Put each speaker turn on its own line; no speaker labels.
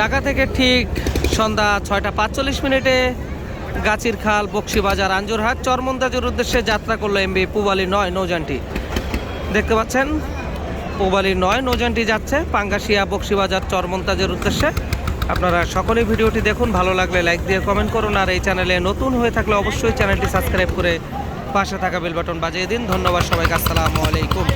ঢাকা থেকে ঠিক সন্ধ্যা ছয়টা পাঁচচল্লিশ মিনিটে গাছির খাল বক্সিবাজার আঞ্জুরহাট, চরমন্দাজের উদ্দেশ্যে যাত্রা করল এমবি পুবালি নয় নৌজানটি দেখতে পাচ্ছেন, পুবালি নয় নৌজানটি যাচ্ছে, পাঙ্গাশিয়া বক্সিবাজার চরমন্তাজের উদ্দেশ্যে। আপনারা সকলেই ভিডিওটি দেখুন, ভালো লাগলে লাইক দিয়ে কমেন্ট করুন, আর এই চ্যানেলে নতুন হয়ে থাকলে অবশ্যই চ্যানেলটি সাবস্ক্রাইব করে পাশে থাকা বেল বাটন বাজিয়ে দিন। ধন্যবাদ সবাইকে, আসসালামু আলাইকুম।